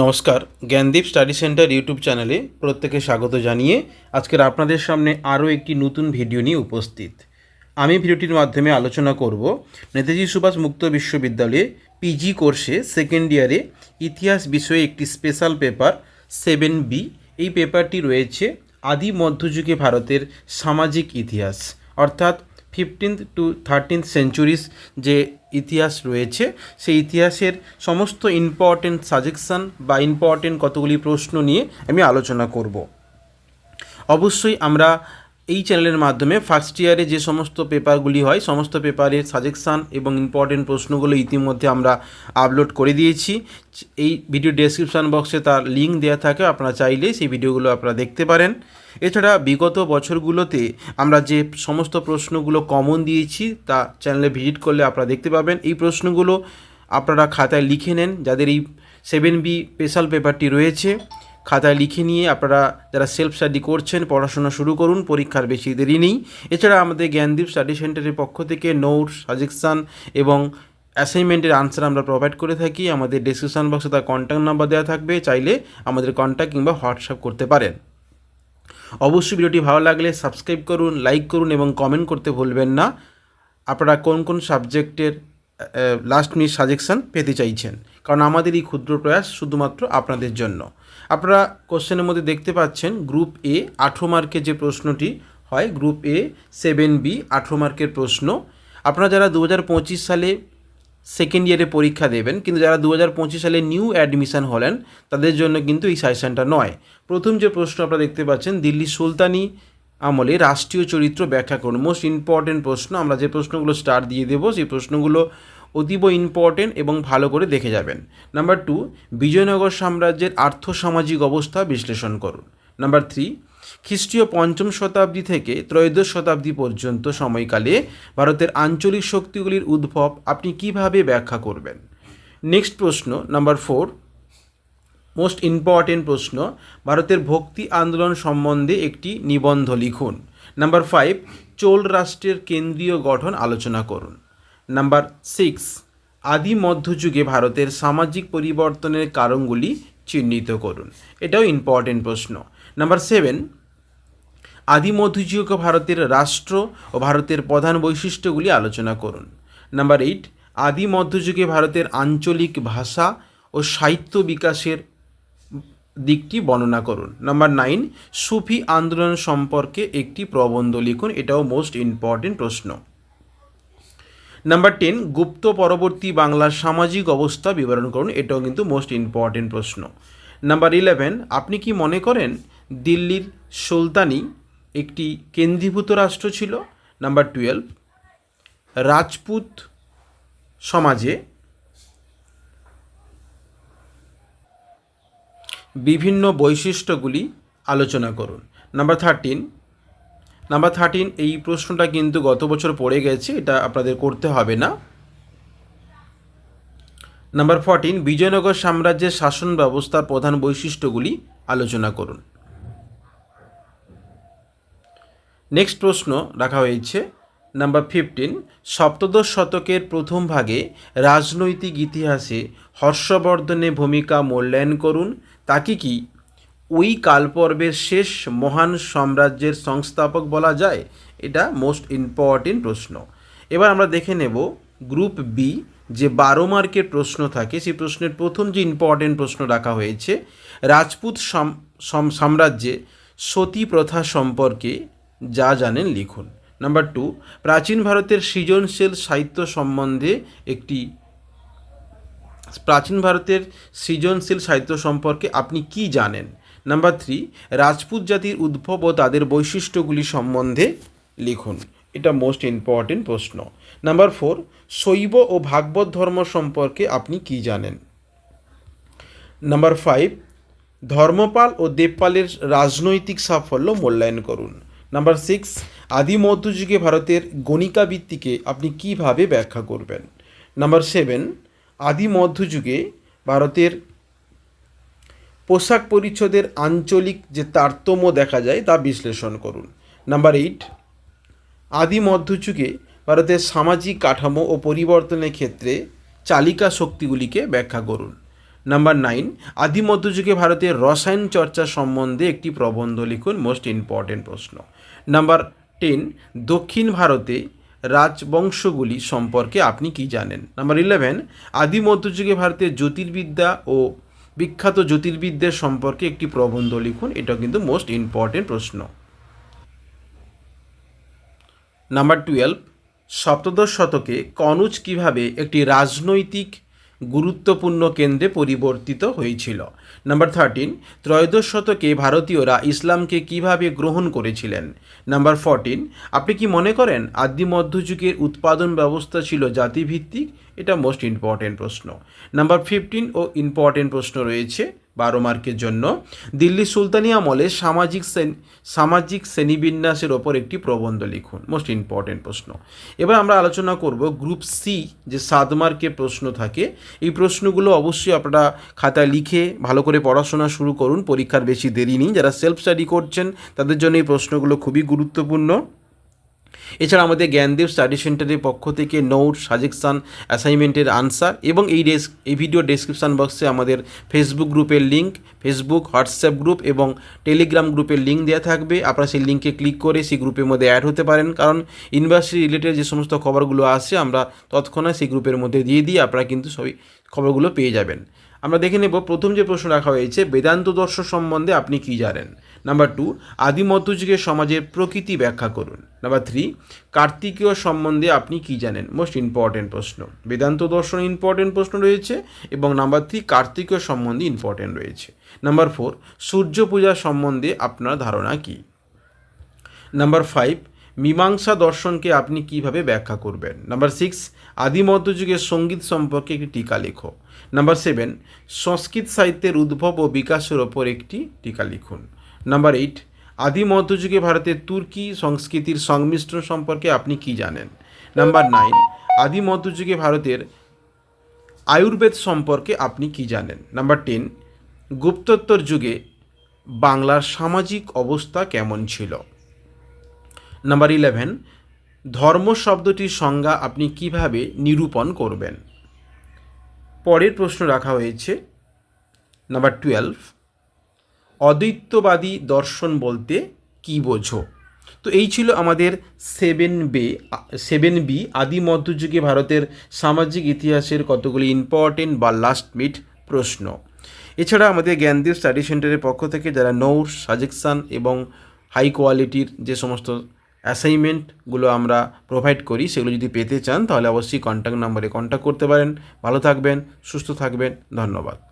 নমস্কার, Gyandeep study centre YouTube চ্যানেলে প্রত্যেকে স্বাগত জানিয়ে আজকের আপনাদের সামনে আরও একটি নতুন ভিডিও নিয়ে উপস্থিত। আমি ভিডিওটির মাধ্যমে আলোচনা করব নেতাজি সুভাষ মুক্ত বিশ্ববিদ্যালয়ে পিজি কোর্সে সেকেন্ড ইয়ারে ইতিহাস বিষয়ে একটি স্পেশাল পেপার, সেভেন বি। এই পেপারটি রয়েছে আদি মধ্যযুগে ভারতের সামাজিক ইতিহাস, অর্থাৎ ফিফটিন্থ টু থার্টিন্থ সেঞ্চুরিস যে ইতিহাস রয়েছে, সেই ইতিহাসের সমস্ত ইম্পর্টেন্ট সাজেকশান বা ইম্পর্টেন্ট কতগুলি প্রশ্ন নিয়ে আমি আলোচনা করব। অবশ্যই আমরা এই চ্যানেলের মাধ্যমে ফার্স্ট ইয়ারে যে সমস্ত পেপারগুলি হয়, সমস্ত পেপারের সাজেকশান এবং ইম্পর্টেন্ট প্রশ্নগুলো ইতিমধ্যে আমরা আপলোড করে দিয়েছি। এই ভিডিও ডেসক্রিপশান বক্সে তার লিঙ্ক দেওয়া থাকে, আপনারা চাইলে সেই ভিডিওগুলো আপনারা দেখতে পারেন। এছাড়া বিগত বছরগুলোতে আমরা যে সমস্ত প্রশ্নগুলো কমন দিয়েছি, তা চ্যানেলে ভিজিট করলে আপনারা দেখতে পাবেন। এই প্রশ্নগুলো আপনারা খাতায় লিখে নেন, যাদের এই সেভেন বি স্পেশাল পেপারটি রয়েছে। খাতায় লিখে নিয়ে আপনারা যারা সেলফ স্টাডি করছেন, পড়াশোনা শুরু করুন, পরীক্ষার বেশি দেরি নেই। এছাড়া আমাদের জ্ঞানদীপ স্টাডি সেন্টারের পক্ষ থেকে নোট সাজেকশান এবং অ্যাসাইনমেন্টের আনসার আমরা প্রোভাইড করে থাকি। আমাদের ডিসক্রিপশান বক্সে তার কন্ট্যাক্ট নাম্বার দেওয়া থাকবে। চাইলে আমাদের কন্ট্যাক্ট কিংবা হোয়াটসঅ্যাপ করতে পারেন। অবশ্যই ভিডিওটি ভালো লাগলে সাবস্ক্রাইব করুন লাইক করুন এবং কমেন্ট করতে ভুলবেন না। আপনারা কোন কোন সাবজেক্টের লাস্ট মিনিট সাজেকশান পেতে চাইছেন। কারণ আমাদের এই ক্ষুদ্র প্রয়াস শুধুমাত্র আপনাদের জন্য। আপনারা কোশ্চেনের মধ্যে দেখতে পাচ্ছেন গ্রুপ এ আঠেরো মার্কের যে প্রশ্নটি হয় গ্রুপ এ সেভেন বি আঠেরো মার্কের প্রশ্ন। আপনারা যারা দু হাজার পঁচিশ সালে সেকেন্ড ইয়ারে পরীক্ষা দেবেন, কিন্তু যারা দু হাজার পঁচিশ সালে নিউ অ্যাডমিশান হলেন, তাদের জন্য কিন্তু এই সাজেশনটা নয়। প্রথম যে প্রশ্ন আপনারা দেখতে পাচ্ছেন দিল্লি সুলতানি আমলে রাষ্ট্রীয় চরিত্র ব্যাখ্যা করুন। মোস্ট ইম্পর্টেন্ট প্রশ্ন, আমরা যে প্রশ্নগুলো স্টার দিয়ে দেবো, সেই প্রশ্নগুলো অতীব ইম্পর্টেন্ট এবং ভালো করে দেখে যাবেন। নাম্বার টু বিজয়নগর সাম্রাজ্যের আর্থসামাজিক অবস্থা বিশ্লেষণ করুন। নাম্বার থ্রি খ্রিস্টীয় পঞ্চম শতাব্দী থেকে ত্রয়োদশ শতাব্দী পর্যন্ত সময়কালে ভারতের আঞ্চলিক শক্তিগুলির উদ্ভব আপনি কীভাবে ব্যাখ্যা করবেন? নেক্সট প্রশ্ন নাম্বার ফোর মোস্ট ইম্পর্টেন্ট প্রশ্ন, ভারতের ভক্তি আন্দোলন সম্বন্ধে একটি নিবন্ধ লিখুন। নাম্বার ফাইভ, চোল রাষ্ট্রের কেন্দ্রীয় গঠন আলোচনা করুন। নাম্বার সিক্স, আদি মধ্যযুগে ভারতের সামাজিক পরিবর্তনের কারণগুলি চিহ্নিত করুন। এটাও ইম্পর্টেন্ট প্রশ্ন। নাম্বার সেভেন, আদি মধ্যযুগ ভারতের রাষ্ট্র ও ভারতের প্রধান বৈশিষ্ট্যগুলি আলোচনা করুন। নাম্বার এইট, আদি মধ্যযুগে ভারতের আঞ্চলিক ভাষা ও সাহিত্য বিকাশের দিকটি বর্ণনা করুন। নাম্বার নাইন সুফি আন্দোলন সম্পর্কে একটি প্রবন্ধ লিখুন, এটাও মোস্ট ইম্পর্টেন্ট প্রশ্ন। নাম্বার টেন গুপ্ত পরবর্তী বাংলার সামাজিক অবস্থা বিবরণ করুন, এটাও কিন্তু মোস্ট ইম্পর্টেন্ট প্রশ্ন। নাম্বার ইলেভেন আপনি কি মনে করেন দিল্লির সুলতানি একটি কেন্দ্রীভূত রাষ্ট্র ছিল? নাম্বার টুয়েলভ রাজপুত সমাজে বিভিন্ন বৈশিষ্ট্যগুলি আলোচনা করুন। নাম্বার থার্টিন নাম্বার থার্টিন এই প্রশ্নটা কিন্তু গত বছর পড়ে গেছে, এটা আপনাদের করতে হবে না। নাম্বার ফোরটিন বিজয়নগর সাম্রাজ্যের শাসন ব্যবস্থার প্রধান বৈশিষ্ট্যগুলি আলোচনা করুন। নেক্সট প্রশ্ন রাখা হয়েছে। নাম্বার ফিফটিন সপ্তদশ শতকের প্রথম ভাগে রাজনৈতিক ইতিহাসে হর্ষবর্ধনের ভূমিকা মূল্যায়ন করুন। তাকে কি ওই কালপর্বের শেষ মহান সাম্রাজ্যের সংস্থাপক বলা যায়? এটা মোস্ট ইম্পর্টেন্ট প্রশ্ন। এবার আমরা দেখে নেব গ্রুপ বি যে বারো মার্কের প্রশ্ন থাকে, সেই প্রশ্নের প্রথম যে ইম্পর্টেন্ট প্রশ্ন রাখা হয়েছে, রাজপুত সাম্রাজ্যে সতী প্রথা সম্পর্কে যা জানেন লিখুন। নাম্বার টু প্রাচীন ভারতের সৃজনশীল সাহিত্য সম্বন্ধে একটি প্রাচীন ভারতের সৃজনশীল সাহিত্য সম্পর্কে আপনি কি জানেন? নাম্বার থ্রি রাজপুত জাতির উদ্ভব ও তাদের বৈশিষ্ট্যগুলি সম্বন্ধে লিখুন। এটা মোস্ট ইম্পর্টেন্ট প্রশ্ন। নাম্বার ফোর শৈব ও ভাগবত ধর্ম সম্পর্কে আপনি কি জানেন? নাম্বার ফাইভ ধর্মপাল ও দেবপালের রাজনৈতিক সাফল্য মূল্যায়ন করুন। নাম্বার সিক্স আদি মধ্যযুগে ভারতের গণিকা ভিত্তিকে আপনি কীভাবে ব্যাখ্যা করবেন? নাম্বার সেভেন আদি মধ্যযুগে ভারতের পোশাক পরিচ্ছদের আঞ্চলিক যে তারতম্য দেখা যায় তা বিশ্লেষণ করুন। নাম্বার এইট আদি মধ্যযুগে ভারতের সামাজিক কাঠামো ও পরিবর্তনের ক্ষেত্রে চালিকা শক্তিগুলিকে ব্যাখ্যা করুন। নাম্বার নাইন আদি মধ্যযুগে ভারতের রসায়ন চর্চা সম্বন্ধে একটি প্রবন্ধ লিখুন মোস্ট ইম্পর্টেন্ট প্রশ্ন। নাম্বার টেন দক্ষিণ ভারতে রাজবংশগুলি সম্পর্কে আপনি কি জানেন? নাম্বার ইলেভেন আদি মধ্যযুগে ভারতের জ্যোতির্বিদ্যা ও বিখ্যাত জ্যোতির্বিদ্যা সম্পর্কে একটি প্রবন্ধ লিখুন এটা কিন্তু মোস্ট ইম্পর্টেন্ট প্রশ্ন। নাম্বার টুয়েলভ সপ্তদশ শতকে কনুজ কীভাবে একটি রাজনৈতিক গুরুত্বপূর্ণ কেন্দ্রে পরিবর্তিত হয়েছিল। নাম্বার থার্টিন ত্রয়োদশ শতকে ভারতীয়রা ইসলামকে কীভাবে গ্রহণ করেছিলেন? নাম্বার ফোরটিন আপনি কি মনে করেন আদি মধ্যযুগের উৎপাদন ব্যবস্থা ছিল জাতিভিত্তিক? এটা মোস্ট ইম্পর্টেন্ট প্রশ্ন। নাম্বার ফিফটিন ও ইম্পর্টেন্ট প্রশ্ন রয়েছে। বারো মার্কের জন্য। দিল্লি সুলতানি আমলে সামাজিক সামাজিক শ্রেণীবিন্যাসের ওপর একটি প্রবন্ধ লিখুন মোস্ট ইম্পর্টেন্ট প্রশ্ন। এবার আমরা আলোচনা করব গ্রুপ সি যে সাত মার্কের প্রশ্ন থাকে। এই প্রশ্নগুলো অবশ্যই আপনারা খাতায় লিখে ভালো করে পড়াশোনা শুরু করুন, পরীক্ষার বেশি দেরি নেই। যারা সেলফ স্টাডি করছেন, তাদের জন্য এই প্রশ্নগুলো খুবই গুরুত্বপূর্ণ। এছাড়া আমাদের জ্ঞানদেব স্টাডি সেন্টারের পক্ষ থেকে নোট, সাজেকশান, অ্যাসাইনমেন্টের আনসার এবং এই ডেস্ক এই ভিডিও ডেসক্রিপশান বক্সে আমাদের ফেসবুক গ্রুপের লিঙ্ক, ফেসবুক, হোয়াটসঅ্যাপ গ্রুপ এবং টেলিগ্রাম গ্রুপের লিঙ্ক দেওয়া থাকবে। আপনারা সেই লিঙ্কে ক্লিক করে সেই গ্রুপের মধ্যে অ্যাড হতে পারেন। কারণ ইউনিভার্সিটি রিলেটেড যে সমস্ত খবরগুলো আসে, আমরা তৎক্ষণাৎ সেই গ্রুপের মধ্যে দিয়ে দিই, আপনারা কিন্তু সবই খবরগুলো পেয়ে যাবেন। আমরা দেখে নেব, প্রথম যে প্রশ্ন রাখা হয়েছে, বেদান্ত দর্শন সম্বন্ধে আপনি কি জানেন? নাম্বার টু আদি মধ্যযুগের সমাজের প্রকৃতি ব্যাখ্যা করুন। নাম্বার থ্রি কার্তিকীয় সম্বন্ধে আপনি কি জানেন? মোস্ট ইম্পর্টেন্ট প্রশ্ন। বেদান্ত দর্শন ইম্পর্টেন্ট প্রশ্ন রয়েছে এবং নাম্বার থ্রি কার্তিকীয় সম্বন্ধে ইম্পর্টেন্ট রয়েছে। নাম্বার ফোর সূর্য পূজা সম্বন্ধে আপনার ধারণা কী? নাম্বার ফাইভ মীমাংসা দর্শনকে আপনি কীভাবে ব্যাখ্যা করবেন? নাম্বার সিক্স আদি মধ্যযুগের সংগীত সম্পর্কে একটি টিকা লেখো। নাম্বার সেভেন সংস্কৃত সাহিত্যের উদ্ভব ও বিকাশের ওপর একটি টিকা লিখুন। নাম্বার এইট আদি মধ্যযুগে ভারতের তুর্কি সংস্কৃতির সংমিশ্রণ সম্পর্কে আপনি কি জানেন? নাম্বার নাইন আদি মধ্যযুগে ভারতের আয়ুর্বেদ সম্পর্কে আপনি কি জানেন? নাম্বার টেন গুপ্তোত্তর যুগে বাংলার সামাজিক অবস্থা কেমন ছিল? নাম্বার ইলেভেন ধর্ম শব্দটির সংজ্ঞা আপনি কীভাবে নিরূপণ করবেন? পরের প্রশ্ন রাখা হয়েছে। নাম্বার টুয়েলভ অদ্বৈতবাদী দর্শন বলতে কি বোঝো? তো এই ছিল আমাদের সেভেন বে সেভেন বি আদি মধ্যযুগে ভারতের সামাজিক ইতিহাসের কতগুলি ইম্পর্টেন্ট বা লাস্ট মিট প্রশ্ন। এছাড়া আমাদের জ্ঞানদেব স্টাডি সেন্টারের পক্ষ থেকে যারা নোট সাজেকশান এবং হাই কোয়ালিটির যে সমস্ত অ্যাসাইনমেন্টগুলো আমরা প্রোভাইড করি, সেগুলো যদি পেতে চান, তাহলে অবশ্যই কন্ট্যাক্ট নাম্বারে কন্ট্যাক্ট করতে পারেন। ভালো থাকবেন, সুস্থ থাকবেন, ধন্যবাদ।